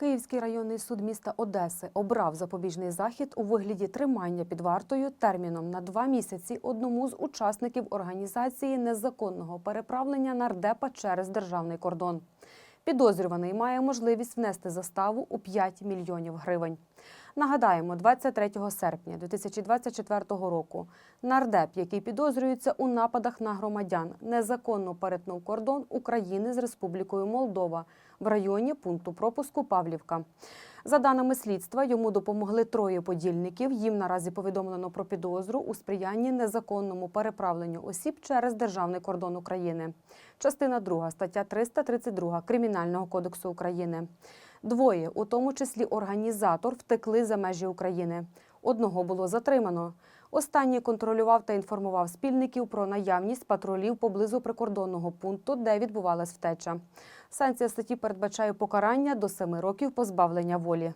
Київський районний суд міста Одеси обрав запобіжний захід у вигляді тримання під вартою терміном на два місяці одному з учасників організації незаконного переправлення нардепа через державний кордон. Підозрюваний має можливість внести заставу у 5 мільйонів гривень. Нагадаємо, 23 серпня 2024 року нардеп, який підозрюється у нападах на громадян, незаконно перетнув кордон України з Республікою Молдова в районі пункту пропуску Павлівка. За даними слідства, йому допомогли троє подільників. Їм наразі повідомлено про підозру у сприянні незаконному переправленню осіб через державний кордон України. Частина 2, стаття 332 Кримінального кодексу України. Двоє, у тому числі організатор, втекли за межі України. Одного було затримано. Останній контролював та інформував спільників про наявність патрулів поблизу прикордонного пункту, де відбувалась втеча. Санкція статті передбачає покарання до семи років позбавлення волі.